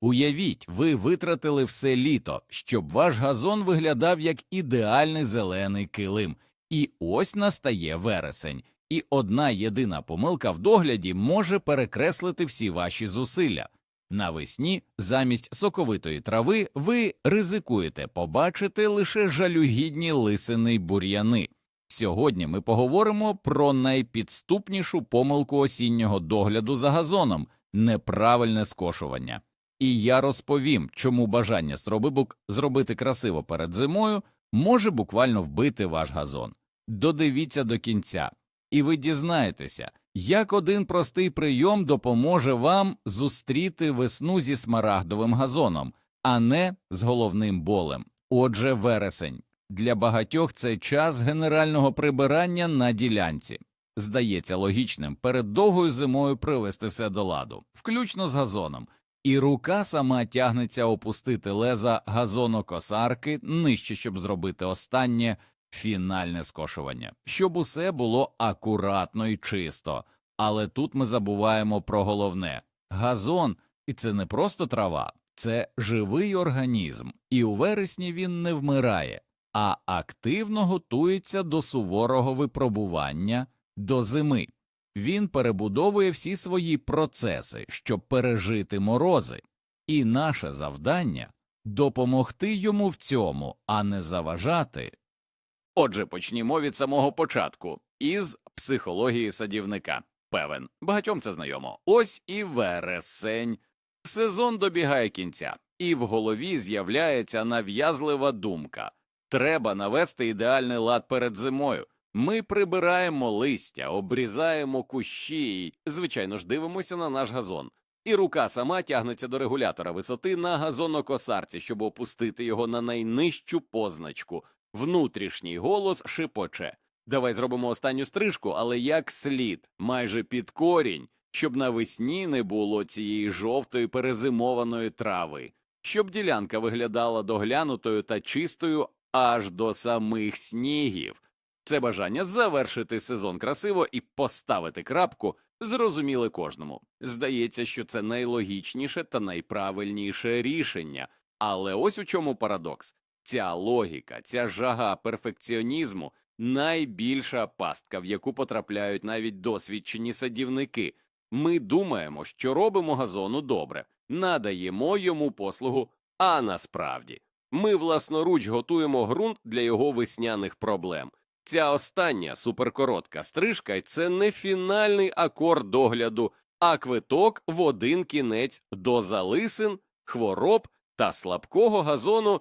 Уявіть, ви витратили все літо, щоб ваш газон виглядав як ідеальний зелений килим, і ось настає вересень, і одна єдина помилка в догляді може перекреслити всі ваші зусилля. Навесні замість соковитої трави ви ризикуєте побачити лише жалюгідні лисини й бур'яни. Сьогодні ми поговоримо про найпідступнішу помилку осіннього догляду за газоном неправильне скошування. І я розповім, чому бажання стробибук зробити красиво перед зимою може буквально вбити ваш газон. Додивіться до кінця, і ви дізнаєтеся, як один простий прийом допоможе вам зустріти весну зі смарагдовим газоном, а не з головним болем. Отже, вересень. Для багатьох це час генерального прибирання на ділянці. Здається логічним перед довгою зимою привести все до ладу, включно з газоном, і рука сама тягнеться опустити леза газонокосарки нижче, щоб зробити останнє фінальне скошування, щоб усе було акуратно і чисто. Але тут ми забуваємо про головне газон, і це не просто трава, це живий організм, і у вересні він не вмирає, а активно готується до суворого випробування до зими. Він перебудовує всі свої процеси, щоб пережити морози, і наше завдання допомогти йому в цьому, а не заважати. Отже, почнімо від самого початку із психології садівника. Певен, багатьом це знайомо. Ось і вересень. Сезон добігає кінця, і в голові з'являється нав'язлива думка треба навести ідеальний лад перед зимою. Ми прибираємо листя, обрізаємо кущі, і, звичайно ж, дивимося на наш газон. І рука сама тягнеться до регулятора висоти на газонокосарці, щоб опустити його на найнижчу позначку. Внутрішній голос шипоче. Давай зробимо останню стрижку, але як слід, майже під корінь, щоб навесні не було цієї жовтої перезимованої трави, щоб ділянка виглядала доглянутою та чистою аж до самих снігів. Це бажання завершити сезон красиво і поставити крапку зрозуміли кожному. Здається, що це найлогічніше та найправильніше рішення. Але ось у чому парадокс: ця логіка, ця жага перфекціонізму найбільша пастка, в яку потрапляють навіть досвідчені садівники. Ми думаємо, що робимо газону добре, надаємо йому послугу, а насправді ми власноруч готуємо ґрунт для його весняних проблем. Ця остання суперкоротка стрижка це не фінальний акорд догляду, а квиток в один кінець до залисин, хвороб та слабкого газону.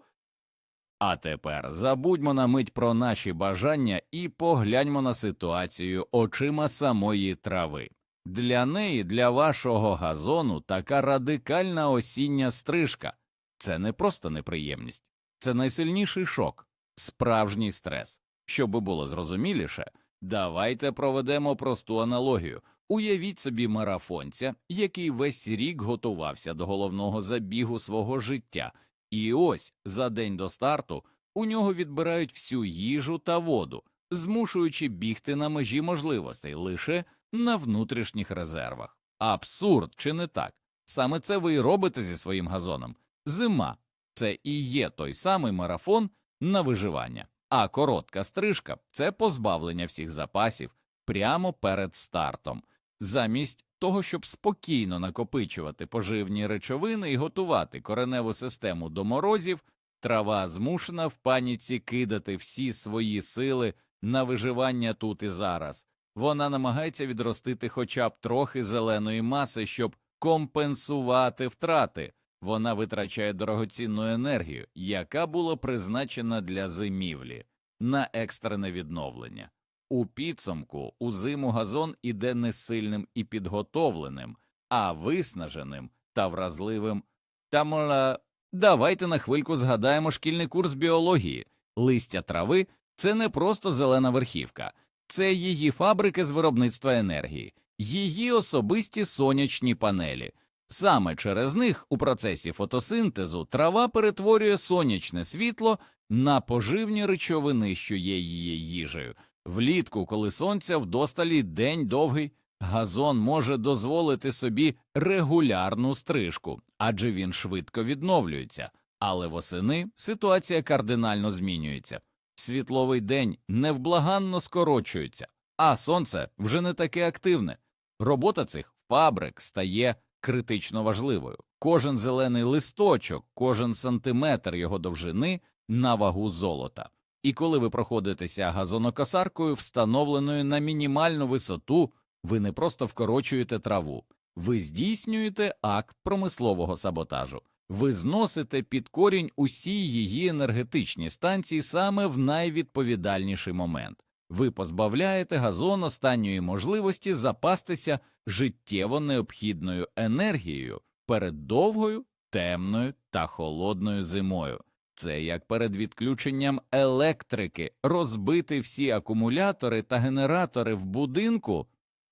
А тепер забудьмо на мить про наші бажання і погляньмо на ситуацію очима самої трави. Для неї, для вашого газону, така радикальна осіння стрижка це не просто неприємність, це найсильніший шок, справжній стрес. Щоби було зрозуміліше, давайте проведемо просту аналогію. Уявіть собі марафонця, який весь рік готувався до головного забігу свого життя, і ось за день до старту у нього відбирають всю їжу та воду, змушуючи бігти на межі можливостей лише на внутрішніх резервах. Абсурд, чи не так? Саме це ви і робите зі своїм газоном. Зима це і є той самий марафон на виживання. А коротка стрижка це позбавлення всіх запасів прямо перед стартом, замість того, щоб спокійно накопичувати поживні речовини і готувати кореневу систему до морозів, трава змушена в паніці кидати всі свої сили на виживання тут і зараз. Вона намагається відростити хоча б трохи зеленої маси, щоб компенсувати втрати. Вона витрачає дорогоцінну енергію, яка була призначена для зимівлі, на екстрене відновлення. У підсумку у зиму газон іде не сильним і підготовленим, а виснаженим та вразливим. Та давайте на хвильку згадаємо шкільний курс біології. Листя трави це не просто зелена верхівка, це її фабрики з виробництва енергії, її особисті сонячні панелі. Саме через них у процесі фотосинтезу трава перетворює сонячне світло на поживні речовини, що є її їжею. Влітку, коли сонця вдосталі день довгий, Газон може дозволити собі регулярну стрижку, адже він швидко відновлюється, але восени ситуація кардинально змінюється. Світловий день невблаганно скорочується, а сонце вже не таке активне. Робота цих фабрик стає критично важливою. Кожен зелений листочок, кожен сантиметр його довжини на вагу золота. І коли ви проходитеся газонокосаркою, встановленою на мінімальну висоту, ви не просто вкорочуєте траву, ви здійснюєте акт промислового саботажу. Ви зносите під корінь усі її енергетичні станції саме в найвідповідальніший момент. Ви позбавляєте газон останньої можливості запастися життєво необхідною енергією перед довгою, темною та холодною зимою. Це як перед відключенням електрики розбити всі акумулятори та генератори в будинку.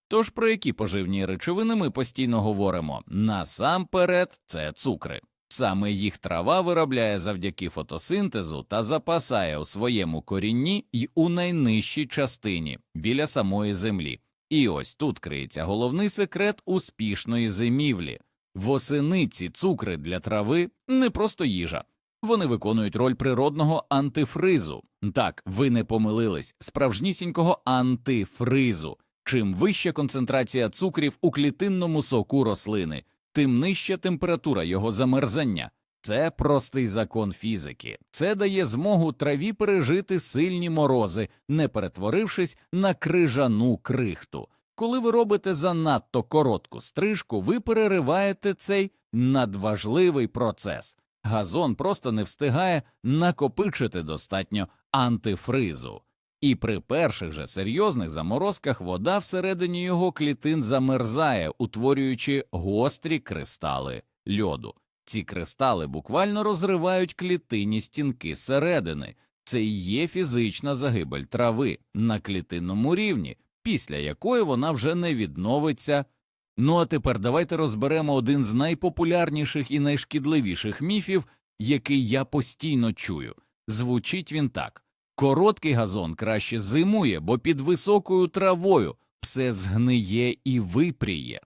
Тож про які поживні речовини ми постійно говоримо? Насамперед, це цукри. Саме їх трава виробляє завдяки фотосинтезу та запасає у своєму корінні й у найнижчій частині біля самої землі. І ось тут криється головний секрет успішної зимівлі. Восени ці цукри для трави не просто їжа. Вони виконують роль природного антифризу. Так, ви не помилились, справжнісінького антифризу. Чим вища концентрація цукрів у клітинному соку рослини, тим нижча температура його замерзання. Це простий закон фізики. Це дає змогу траві пережити сильні морози, не перетворившись на крижану крихту. Коли ви робите занадто коротку стрижку, ви перериваєте цей надважливий процес. Газон просто не встигає накопичити достатньо антифризу. І при перших же серйозних заморозках вода всередині його клітин замерзає, утворюючи гострі кристали льоду. Ці кристали буквально розривають клітинні стінки середини. Це і є фізична загибель трави на клітинному рівні, після якої вона вже не відновиться. Ну а тепер давайте розберемо один з найпопулярніших і найшкідливіших міфів, який я постійно чую. Звучить він так. Короткий газон краще зимує, бо під високою травою все згниє і випріє.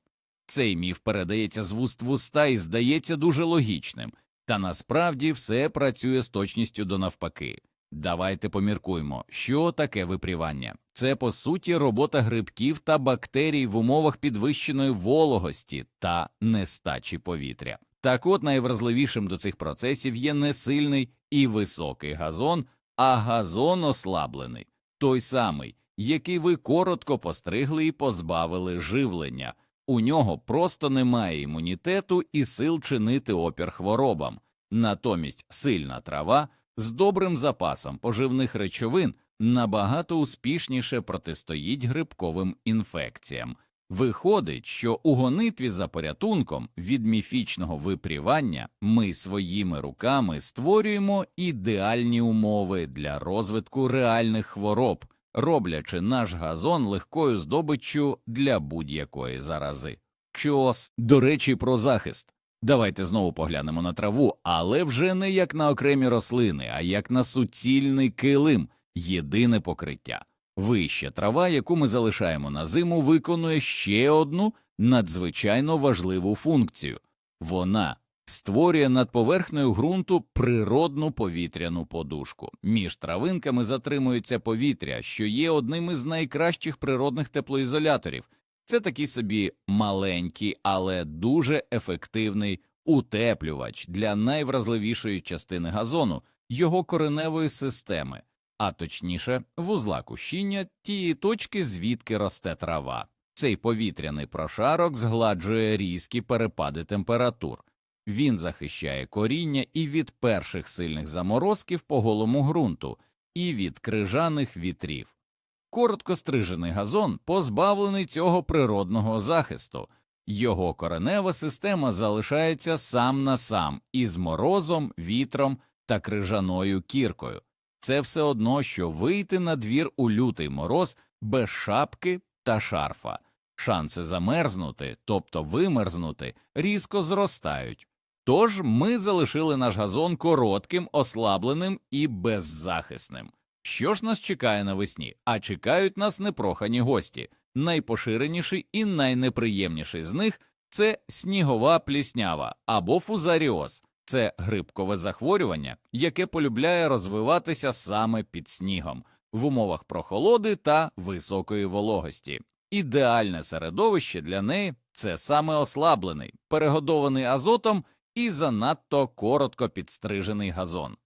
Цей міф передається з вуст в уста і здається дуже логічним, та насправді все працює з точністю до навпаки. Давайте поміркуємо, що таке випрівання. Це по суті робота грибків та бактерій в умовах підвищеної вологості та нестачі повітря. Так от найвразливішим до цих процесів є не сильний і високий газон, а газон ослаблений, той самий, який ви коротко постригли і позбавили живлення. У нього просто немає імунітету і сил чинити опір хворобам. Натомість сильна трава з добрим запасом поживних речовин набагато успішніше протистоїть грибковим інфекціям. Виходить, що у гонитві за порятунком від міфічного випрівання ми своїми руками створюємо ідеальні умови для розвитку реальних хвороб, роблячи наш газон легкою здобиччю для будь-якої зарази. Чос, до речі, про захист. Давайте знову поглянемо на траву, але вже не як на окремі рослини, а як на суцільний килим, єдине покриття. Вища трава, яку ми залишаємо на зиму, виконує ще одну надзвичайно важливу функцію вона створює над поверхнею ґрунту природну повітряну подушку. Між травинками затримується повітря, що є одним із найкращих природних теплоізоляторів. Це такий собі маленький, але дуже ефективний утеплювач для найвразливішої частини газону, його кореневої системи а точніше, вузла кущіння тієї точки, звідки росте трава. Цей повітряний прошарок згладжує різкі перепади температур. Він захищає коріння і від перших сильних заморозків по голому ґрунту, і від крижаних вітрів. Коротко стрижений газон позбавлений цього природного захисту, його коренева система залишається сам на сам із морозом, вітром та крижаною кіркою. Це все одно, що вийти на двір у лютий мороз без шапки та шарфа. Шанси замерзнути, тобто вимерзнути, різко зростають. Тож ми залишили наш газон коротким, ослабленим і беззахисним. Що ж нас чекає навесні? А чекають нас непрохані гості. Найпоширеніший і найнеприємніший з них це снігова пліснява або фузаріоз. Це грибкове захворювання, яке полюбляє розвиватися саме під снігом в умовах прохолоди та високої вологості. Ідеальне середовище для неї це саме ослаблений, перегодований азотом і занадто коротко підстрижений газон.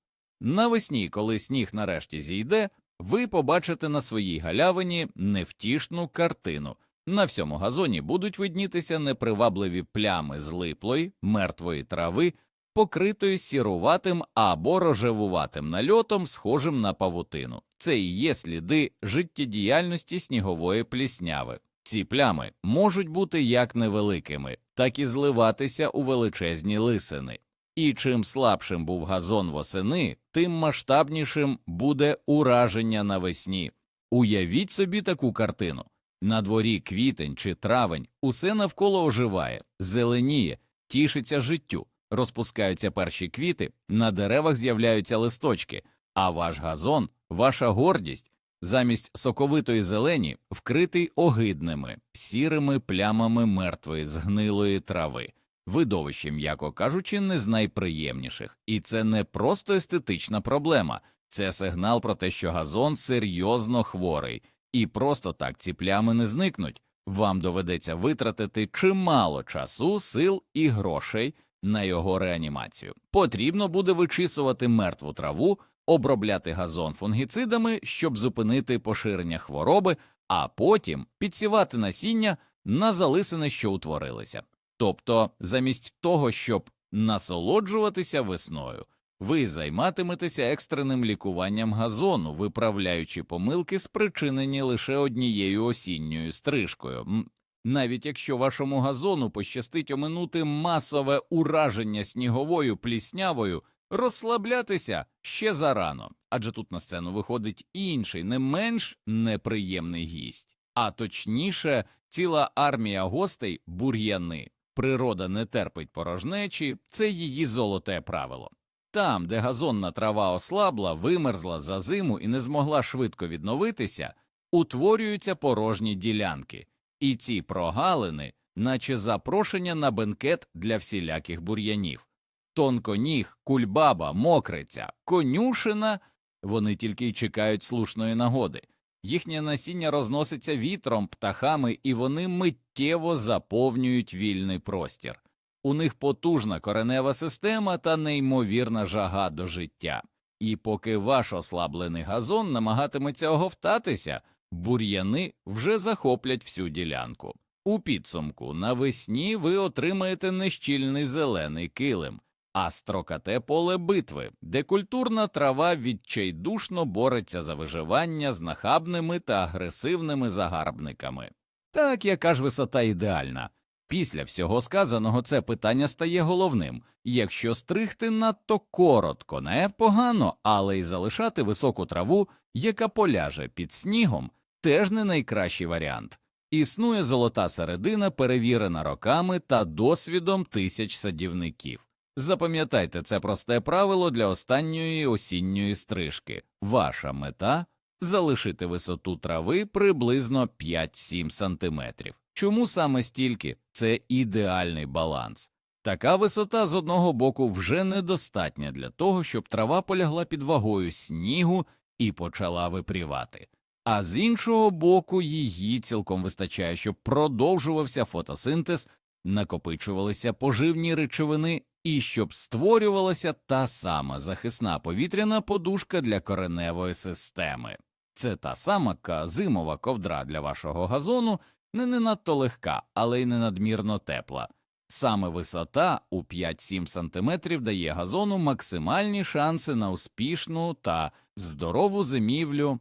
Навесні, коли сніг нарешті зійде, ви побачите на своїй галявині невтішну картину. На всьому газоні будуть виднітися непривабливі плями злиплої, мертвої трави, покритої сіруватим або рожевуватим нальотом, схожим на павутину. Це і є сліди життєдіяльності снігової плісняви. Ці плями можуть бути як невеликими, так і зливатися у величезні лисини. І чим слабшим був газон восени, тим масштабнішим буде ураження навесні. Уявіть собі таку картину. На дворі квітень чи травень усе навколо оживає, зеленіє, тішиться життю, розпускаються перші квіти, на деревах з'являються листочки, а ваш газон, ваша гордість, замість соковитої зелені, вкритий огидними, сірими плямами мертвої згнилої трави. Видовище, м'яко кажучи, не з найприємніших, і це не просто естетична проблема, це сигнал про те, що газон серйозно хворий, і просто так ці плями не зникнуть. Вам доведеться витратити чимало часу, сил і грошей на його реанімацію. Потрібно буде вичисувати мертву траву, обробляти газон фунгіцидами, щоб зупинити поширення хвороби, а потім підсівати насіння на залисини, що утворилися. Тобто, замість того, щоб насолоджуватися весною, ви займатиметеся екстреним лікуванням газону, виправляючи помилки, спричинені лише однією осінньою стрижкою. Навіть якщо вашому газону пощастить оминути масове ураження сніговою пліснявою, розслаблятися ще зарано, адже тут на сцену виходить інший, не менш неприємний гість, а точніше, ціла армія гостей бур'яни. Природа не терпить порожнечі, це її золоте правило. Там, де газонна трава ослабла, вимерзла за зиму і не змогла швидко відновитися, утворюються порожні ділянки, і ці прогалини, наче запрошення на бенкет для всіляких бур'янів. Тонконіг, кульбаба, мокриця, конюшина вони тільки й чекають слушної нагоди. Їхнє насіння розноситься вітром, птахами, і вони миттєво заповнюють вільний простір. У них потужна коренева система та неймовірна жага до життя. І поки ваш ослаблений газон намагатиметься оговтатися, бур'яни вже захоплять всю ділянку. У підсумку навесні ви отримаєте нещільний зелений килим, а строкате поле битви, де культурна трава відчайдушно бореться за виживання з нахабними та агресивними загарбниками. Так яка ж висота ідеальна? Після всього сказаного це питання стає головним якщо стригти надто коротко, не погано, але й залишати високу траву, яка поляже під снігом, теж не найкращий варіант. Існує золота середина, перевірена роками та досвідом тисяч садівників. Запам'ятайте це просте правило для останньої осінньої стрижки. Ваша мета залишити висоту трави приблизно 5-7 сантиметрів. Чому саме стільки? Це ідеальний баланс. Така висота з одного боку вже недостатня для того, щоб трава полягла під вагою снігу і почала випрівати, а з іншого боку, її цілком вистачає, щоб продовжувався фотосинтез, накопичувалися поживні речовини і щоб створювалася та сама захисна повітряна подушка для кореневої системи. Це та сама зимова ковдра для вашого газону, не, не надто легка, але й не надмірно тепла. Саме висота у 5-7 см дає газону максимальні шанси на успішну та здорову зимівлю.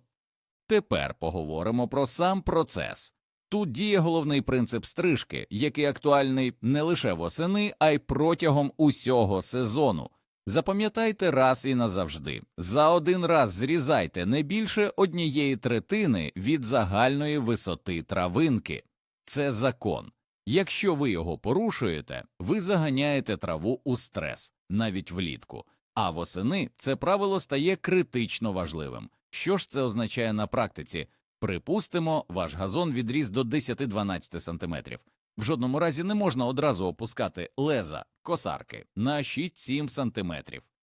Тепер поговоримо про сам процес. Тут діє головний принцип стрижки, який актуальний не лише восени, а й протягом усього сезону. Запам'ятайте раз і назавжди за один раз зрізайте не більше однієї третини від загальної висоти травинки. Це закон. Якщо ви його порушуєте, ви заганяєте траву у стрес навіть влітку. А восени це правило стає критично важливим. Що ж це означає на практиці? Припустимо, ваш газон відріс до 10-12 см. В жодному разі не можна одразу опускати леза косарки на 6-7 см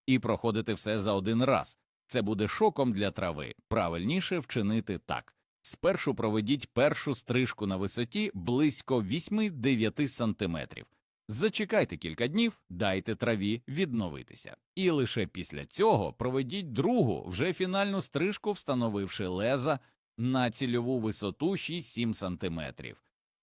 і проходити все за один раз. Це буде шоком для трави. Правильніше вчинити так. Спершу проведіть першу стрижку на висоті близько 8-9 см. Зачекайте кілька днів, дайте траві відновитися. І лише після цього проведіть другу, вже фінальну стрижку, встановивши леза на цільову висоту 6-7 см.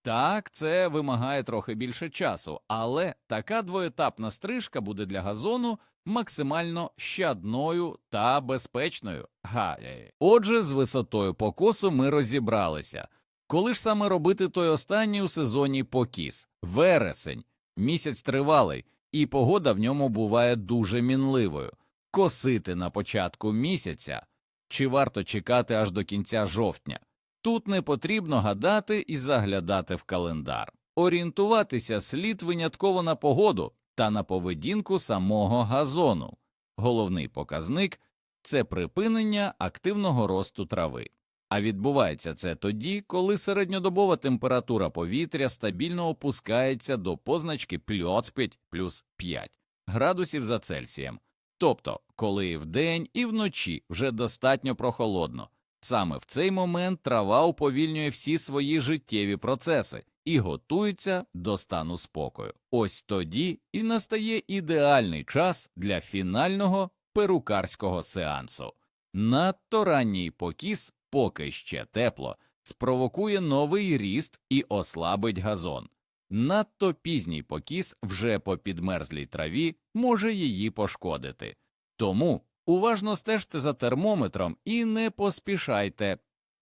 Так, це вимагає трохи більше часу, але така двоетапна стрижка буде для газону максимально щадною та безпечною. Га. Отже, з висотою покосу ми розібралися. Коли ж саме робити той останній у сезоні покіс? Вересень. Місяць тривалий, і погода в ньому буває дуже мінливою. Косити на початку місяця чи варто чекати аж до кінця жовтня? Тут не потрібно гадати і заглядати в календар. Орієнтуватися слід винятково на погоду та на поведінку самого газону. Головний показник це припинення активного росту трави. А відбувається це тоді, коли середньодобова температура повітря стабільно опускається до позначки плюс 5 плюс 5 градусів за Цельсієм. Тобто, коли вдень, і вночі вже достатньо прохолодно. Саме в цей момент трава уповільнює всі свої життєві процеси і готується до стану спокою. Ось тоді і настає ідеальний час для фінального перукарського сеансу. Надто ранній покіс, поки ще тепло, спровокує новий ріст і ослабить газон. Надто пізній покіс вже по підмерзлій траві може її пошкодити. Тому уважно стежте за термометром і не поспішайте.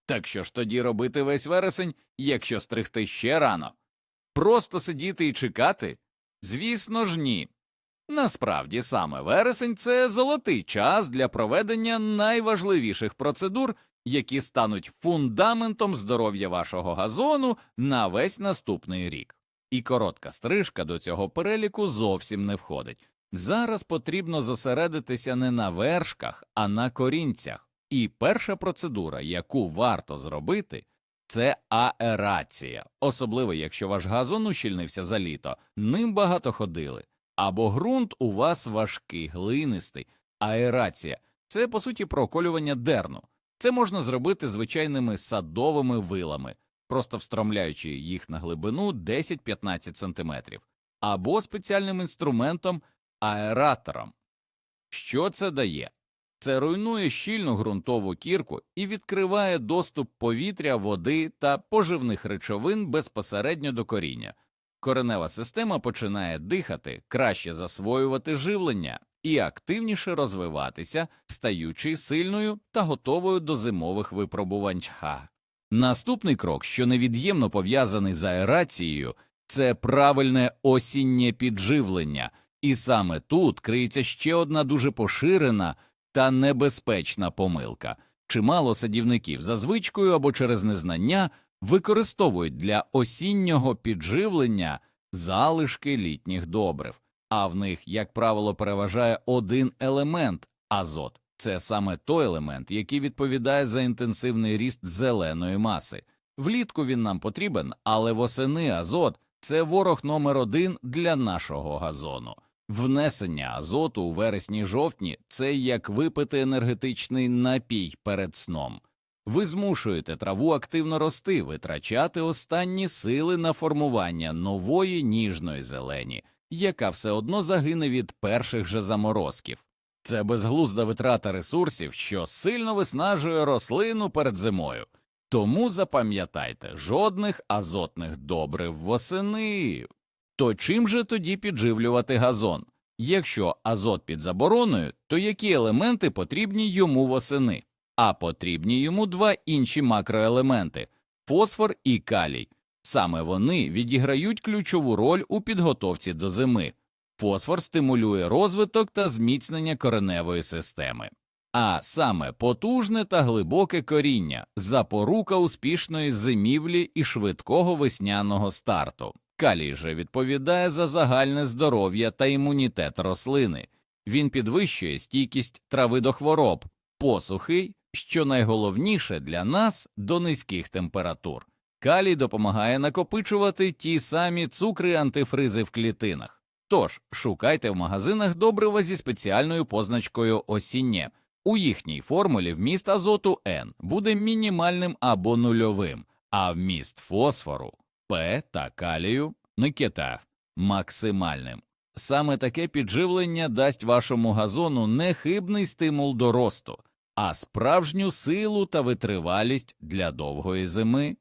Так що ж тоді робити весь вересень, якщо стригти ще рано? Просто сидіти і чекати? Звісно ж, ні. Насправді саме вересень це золотий час для проведення найважливіших процедур, які стануть фундаментом здоров'я вашого газону на весь наступний рік. І коротка стрижка до цього переліку зовсім не входить. Зараз потрібно зосередитися не на вершках, а на корінцях. І перша процедура, яку варто зробити, це аерація, особливо якщо ваш газон ущільнився за літо, ним багато ходили, або ґрунт у вас важкий, глинистий. Аерація це по суті проколювання дерну. Це можна зробити звичайними садовими вилами, просто встромляючи їх на глибину 10-15 см, або спеціальним інструментом аератором. Що це дає? Це руйнує щільну ґрунтову кірку і відкриває доступ повітря, води та поживних речовин безпосередньо до коріння. Коренева система починає дихати, краще засвоювати живлення і активніше розвиватися, стаючи сильною та готовою до зимових випробувань. Наступний крок, що невід'ємно пов'язаний з аерацією, це правильне осіннє підживлення, і саме тут криється ще одна дуже поширена та небезпечна помилка. Чимало садівників за звичкою або через незнання використовують для осіннього підживлення залишки літніх добрив, а в них, як правило, переважає один елемент азот. Це саме той елемент, який відповідає за інтенсивний ріст зеленої маси. Влітку він нам потрібен, але восени азот це ворог номер один для нашого газону. Внесення азоту у вересні-жовтні це як випити енергетичний напій перед сном. Ви змушуєте траву активно рости, витрачати останні сили на формування нової ніжної зелені, яка все одно загине від перших же заморозків. Це безглузда витрата ресурсів, що сильно виснажує рослину перед зимою. Тому запам'ятайте жодних азотних добрив восени. То чим же тоді підживлювати газон? Якщо азот під забороною, то які елементи потрібні йому восени? А потрібні йому два інші макроелементи фосфор і калій. Саме вони відіграють ключову роль у підготовці до зими. Фосфор стимулює розвиток та зміцнення кореневої системи. А саме потужне та глибоке коріння запорука успішної зимівлі і швидкого весняного старту. Калій же відповідає за загальне здоров'я та імунітет рослини. Він підвищує стійкість трави до хвороб, посухи що найголовніше для нас до низьких температур. Калій допомагає накопичувати ті самі цукри антифризи в клітинах. Тож шукайте в магазинах добрива зі спеціальною позначкою осіннє. У їхній формулі вміст азоту N буде мінімальним або нульовим, а вміст фосфору П та калію Никета максимальним. Саме таке підживлення дасть вашому газону не хибний стимул до росту, а справжню силу та витривалість для довгої зими.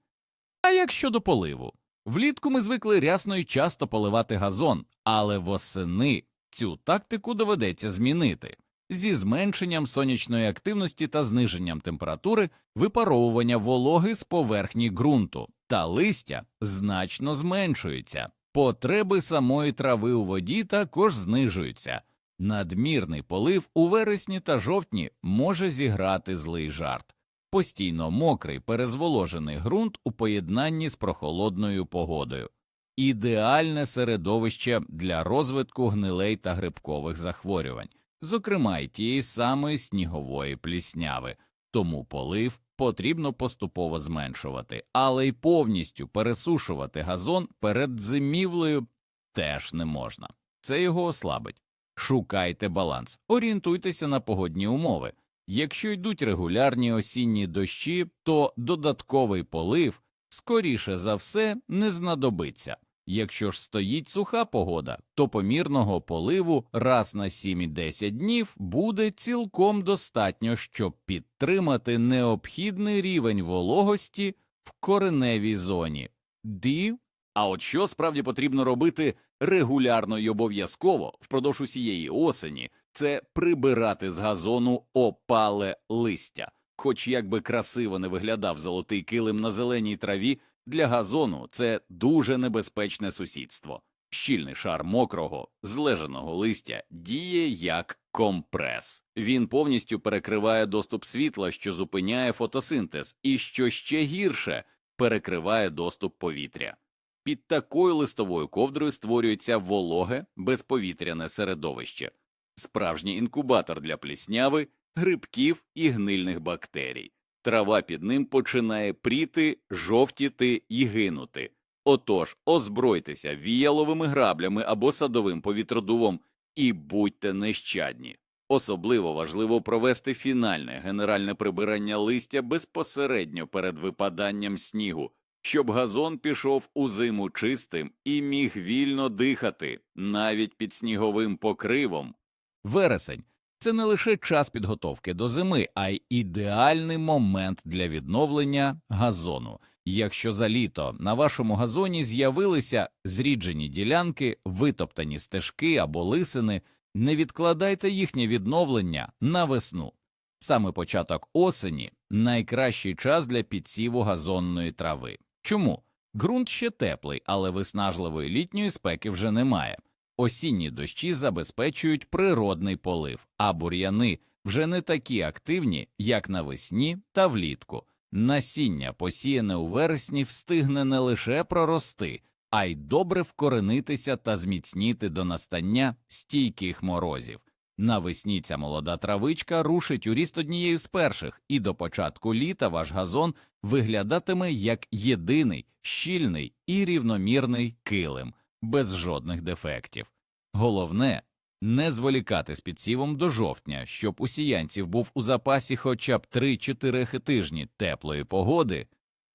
А як щодо поливу? Влітку ми звикли рясно і часто поливати газон, але восени цю тактику доведеться змінити. Зі зменшенням сонячної активності та зниженням температури випаровування вологи з поверхні ґрунту та листя значно зменшується. Потреби самої трави у воді також знижуються. Надмірний полив у вересні та жовтні може зіграти злий жарт. Постійно мокрий перезволожений ґрунт у поєднанні з прохолодною погодою. Ідеальне середовище для розвитку гнилей та грибкових захворювань, зокрема й тієї самої снігової плісняви, тому полив потрібно поступово зменшувати, але й повністю пересушувати газон перед зимівлею теж не можна. Це його ослабить. Шукайте баланс, орієнтуйтеся на погодні умови. Якщо йдуть регулярні осінні дощі, то додатковий полив, скоріше за все, не знадобиться. Якщо ж стоїть суха погода, то помірного поливу раз на 7-10 днів буде цілком достатньо, щоб підтримати необхідний рівень вологості в кореневій зоні. Ді а от що справді потрібно робити регулярно і обов'язково впродовж усієї осені, це прибирати з газону опале листя. Хоч як би красиво не виглядав золотий килим на зеленій траві, для газону це дуже небезпечне сусідство. Щільний шар мокрого, злежаного листя діє як компрес. Він повністю перекриває доступ світла, що зупиняє фотосинтез, і що ще гірше перекриває доступ повітря. Під такою листовою ковдрою створюється вологе, безповітряне середовище, справжній інкубатор для плісняви, грибків і гнильних бактерій. Трава під ним починає пріти, жовтіти і гинути. Отож, озбройтеся віяловими граблями або садовим повітродувом і будьте нещадні. Особливо важливо провести фінальне генеральне прибирання листя безпосередньо перед випаданням снігу, щоб газон пішов у зиму чистим і міг вільно дихати, навіть під сніговим покривом. Вересень це не лише час підготовки до зими, а й ідеальний момент для відновлення газону. Якщо за літо на вашому газоні з'явилися зріджені ділянки, витоптані стежки або лисини, не відкладайте їхнє відновлення на весну. Саме початок осені найкращий час для підсіву газонної трави. Чому? Ґрунт ще теплий, але виснажливої літньої спеки вже немає. Осінні дощі забезпечують природний полив, а бур'яни вже не такі активні, як навесні та влітку. Насіння, посіяне у вересні, встигне не лише прорости, а й добре вкоренитися та зміцніти до настання стійких морозів. Навесні ця молода травичка рушить у ріст однією з перших, і до початку літа ваш газон виглядатиме як єдиний, щільний і рівномірний килим, без жодних дефектів. Головне не зволікати з підсівом до жовтня, щоб у сіянців був у запасі хоча б 3-4 тижні теплої погоди.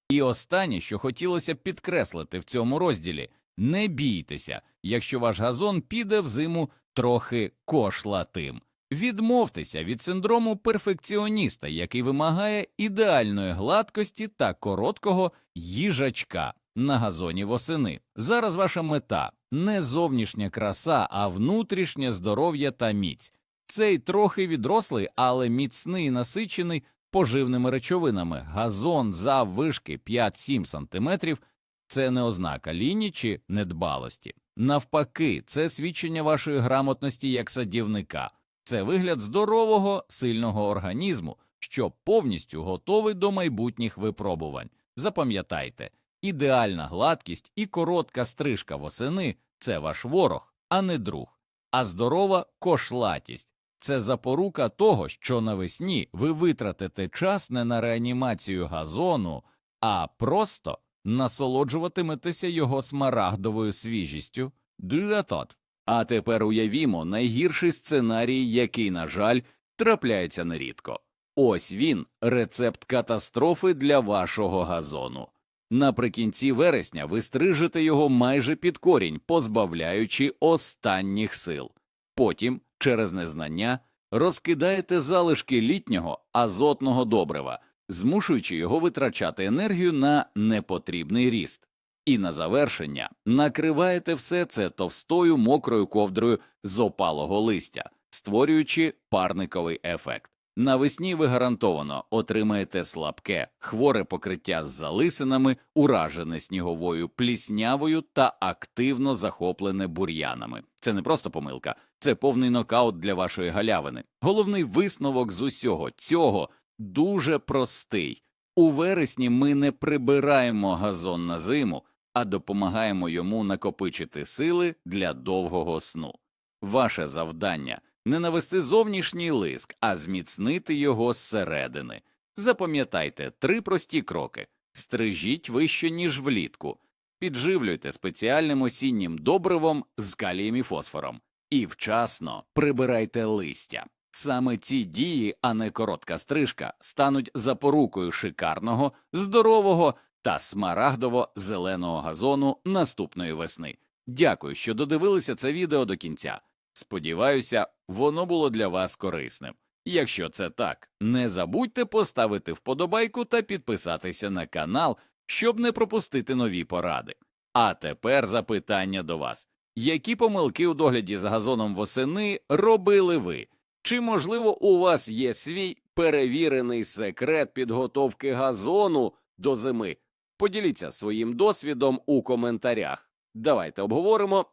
І останнє, що хотілося б підкреслити в цьому розділі, не бійтеся, якщо ваш газон піде в зиму трохи кошлатим. Відмовтеся від синдрому перфекціоніста, який вимагає ідеальної гладкості та короткого їжачка на газоні восени. Зараз ваша мета не зовнішня краса, а внутрішнє здоров'я та міць. Цей трохи відрослий, але міцний і насичений поживними речовинами газон заввишки 5-7 см – це не ознака ліні чи недбалості. Навпаки, це свідчення вашої грамотності як садівника, це вигляд здорового, сильного організму, що повністю готовий до майбутніх випробувань. Запам'ятайте, ідеальна гладкість і коротка стрижка восени це ваш ворог, а не друг, а здорова кошлатість це запорука того, що навесні ви витратите час не на реанімацію газону, а просто насолоджуватиметеся його смарагдовою свіжістю. Дюатот. А тепер уявімо найгірший сценарій, який, на жаль, трапляється нерідко. Ось він рецепт катастрофи для вашого газону. Наприкінці вересня ви стрижете його майже під корінь, позбавляючи останніх сил. Потім, через незнання, розкидаєте залишки літнього азотного добрива, змушуючи його витрачати енергію на непотрібний ріст. І на завершення накриваєте все це товстою мокрою ковдрою з опалого листя, створюючи парниковий ефект. Навесні ви гарантовано отримаєте слабке, хворе покриття з залисинами, уражене сніговою пліснявою та активно захоплене бур'янами. Це не просто помилка, це повний нокаут для вашої галявини. Головний висновок з усього цього дуже простий. У вересні ми не прибираємо газон на зиму, а допомагаємо йому накопичити сили для довгого сну. Ваше завдання не навести зовнішній лиск, а зміцнити його зсередини. Запам'ятайте три прості кроки: стрижіть вище, ніж влітку, підживлюйте спеціальним осіннім добривом з калієм і фосфором, і вчасно прибирайте листя. Саме ці дії, а не коротка стрижка, стануть запорукою шикарного, здорового та смарагдово-зеленого газону наступної весни. Дякую, що додивилися це відео до кінця. Сподіваюся, воно було для вас корисним. Якщо це так, не забудьте поставити вподобайку та підписатися на канал, щоб не пропустити нові поради. А тепер запитання до вас: які помилки у догляді за газоном восени робили ви? Чи, можливо, у вас є свій перевірений секрет підготовки газону до зими? Поділіться своїм досвідом у коментарях. Давайте обговоримо.